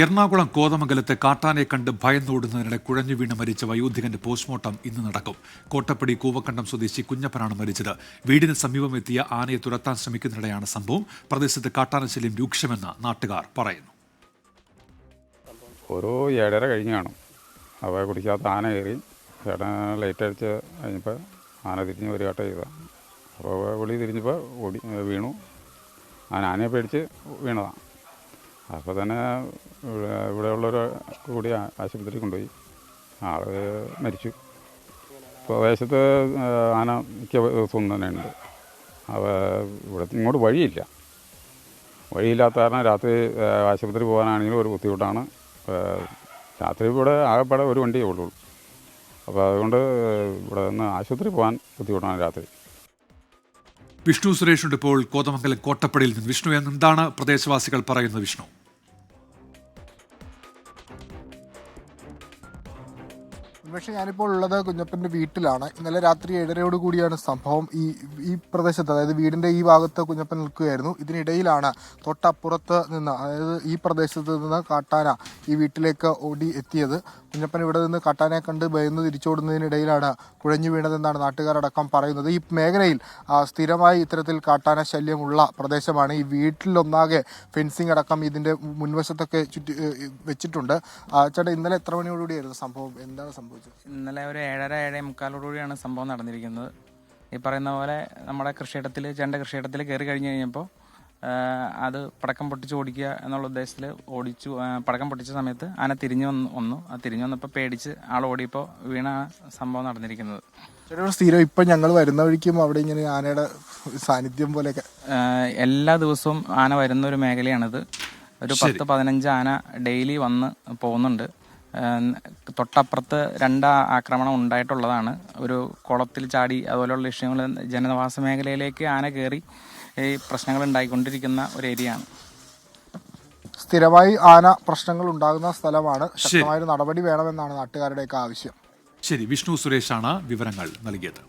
എറണാകുളം കോതമംഗലത്ത് കാട്ടാനെ കണ്ട് ഭയന്നോടുന്നതിനിടെ കുഴഞ്ഞു വീണ് മരിച്ച വയോധികന്റെ പോസ്റ്റ്മോർട്ടം ഇന്ന് നടക്കും. കോട്ടപ്പടി കൂവക്കണ്ടം സ്വദേശി കുഞ്ഞപ്പനാണ് മരിച്ചത്. വീടിന് സമീപമെത്തിയ ആനയെ തുരത്താൻ ശ്രമിക്കുന്നതിനിടെയാണ് സംഭവം. പ്രദേശത്ത് കാട്ടാനശല്യം രൂക്ഷമെന്ന് നാട്ടുകാർ പറയുന്നു. ഒരു ഏഴര കഴിഞ്ഞ് കാണും. അവ കുടിക്കാത്ത ആന കയറി. ലൈറ്റ് അടിച്ച് കഴിഞ്ഞപ്പോൾ ആന തിരിഞ്ഞ് ഒരു കട്ട ചെയ്ത. അപ്പോൾ വിളി തിരിഞ്ഞപ്പോൾ ഓടി വീണു. ആന ആനയെ പേടിച്ച് വീണതാണ് അപ്പോൾ തന്നെ ഇവിടെ ഇവിടെയുള്ളൊരു കൂടി ആശുപത്രി കൊണ്ടുപോയി. ആൾ മരിച്ചു. പ്രദേശത്ത് ആന മിക്ക ദിവസവും തന്നെയുണ്ട് അപ്പോൾ ഇവിടെ ഇങ്ങോട്ട് വഴിയില്ല. വഴിയില്ലാത്ത കാരണം രാത്രി ആശുപത്രി പോകാനാണെങ്കിലും ഒരു ബുദ്ധിമുട്ടാണ്. രാത്രി ഇവിടെ ആകെപ്പാടെ ഒരു വണ്ടിയേ ഉള്ളൂ. അപ്പോൾ അതുകൊണ്ട് ഇവിടെ നിന്ന് ആശുപത്രി പോകാൻ ബുദ്ധിമുട്ടാണ് രാത്രി. വിഷ്ണു സുരേഷുണ്ട് ഇപ്പോൾ കോതമംഗലം കോട്ടപ്പടിയിൽ നിന്ന്. വിഷ്ണു എന്താണ് പ്രദേശവാസികൾ പറയുന്നത് വിഷ്ണു? പക്ഷേ ഞാനിപ്പോൾ ഉള്ളത് കുഞ്ഞപ്പന്റെ വീട്ടിലാണ്. ഇന്നലെ രാത്രി ഏഴരയോട് കൂടിയാണ് സംഭവം. ഈ ഈ പ്രദേശത്ത് അതായത് വീടിന്റെ ഈ ഭാഗത്ത് കുഞ്ഞപ്പൻ നിൽക്കുകയായിരുന്നു. ഇതിനിടയിലാണ് തൊട്ടപ്പുറത്ത് നിന്ന് അതായത് ഈ പ്രദേശത്ത് നിന്ന് കാട്ടാന ഈ വീട്ടിലേക്ക് ഓടി എത്തിയത്. കുഞ്ഞപ്പൻ ഇവിടെ നിന്ന് കാട്ടാനയെ കണ്ട് ഭയന്ന് തിരിച്ചോടുന്നതിനിടയിലാണ് കുഴഞ്ഞു വീണതെന്നാണ് നാട്ടുകാരടക്കം പറയുന്നത്. ഈ മേഖലയിൽ സ്ഥിരമായി ഇത്തരത്തിൽ കാട്ടാന ശല്യമുള്ള പ്രദേശമാണ്. ഈ വീട്ടിലൊന്നാകെ ഫെൻസിങ് അടക്കം ഇതിന്റെ മുൻവശത്തൊക്കെ ചുറ്റി വെച്ചിട്ടുണ്ട്. ചേട്ടാ ഇന്നലെ എത്ര മണിയോടുകൂടിയായിരുന്നു സംഭവം? എന്താണ് സംഭവിച്ചത് ഇന്നലെ ഒരു ഏഴര ഏഴേ മുക്കാലോടുകൂടിയാണ് സംഭവം നടന്നിരിക്കുന്നത്. ഈ പറയുന്ന പോലെ നമ്മുടെ കൃഷിയിടത്തിൽ ചേണ്ട കൃഷിയിടത്തിൽ കയറി കഴിഞ്ഞ് കഴിഞ്ഞപ്പോൾ അത് പടക്കം പൊട്ടിച്ച് ഓടിക്കുക എന്നുള്ള ഉദ്ദേശത്തിൽ ഓടിച്ചു പടക്കം പൊട്ടിച്ച സമയത്ത് ആന തിരിഞ്ഞു വന്നു വന്നു. ആ തിരിഞ്ഞു വന്നപ്പോൾ പേടിച്ച് ആൾ ഓടിയപ്പോൾ വീണ സംഭവം നടന്നിരിക്കുന്നത്. ചേട്ടാ സ്ഥിരം ഇപ്പം ഞങ്ങൾ വരുന്ന വഴിക്കും അവിടെ ഇങ്ങനെ ആനയുടെ സാന്നിധ്യം പോലെയൊക്കെ. എല്ലാ ദിവസവും ആന വരുന്ന ഒരു മേഖലയാണിത്. ഒരു പത്ത് പതിനഞ്ച് ആന ഡെയിലി വന്ന് പോകുന്നുണ്ട്. തൊട്ടപ്പുറത്ത് രണ്ട് ആക്രമണം ഉണ്ടായിട്ടുള്ളതാണ്. ഒരു കുളത്തിൽ ചാടി അതുപോലെയുള്ള വിഷയങ്ങൾ ജനവാസ മേഖലയിലേക്ക് ആന കയറി ഈ പ്രശ്നങ്ങൾ ഉണ്ടായിക്കൊണ്ടിരിക്കുന്ന ഒരു ഏരിയയാണ്. സ്ഥിരമായി ആന പ്രശ്നങ്ങൾ ഉണ്ടാകുന്ന സ്ഥലമാണ്. ശക്തമായ നടപടി വേണമെന്നാണ് നാട്ടുകാരുടെയൊക്കെ ആവശ്യം. ശരി വിഷ്ണു സുരേഷാണ് വിവരങ്ങൾ നൽകിയത്.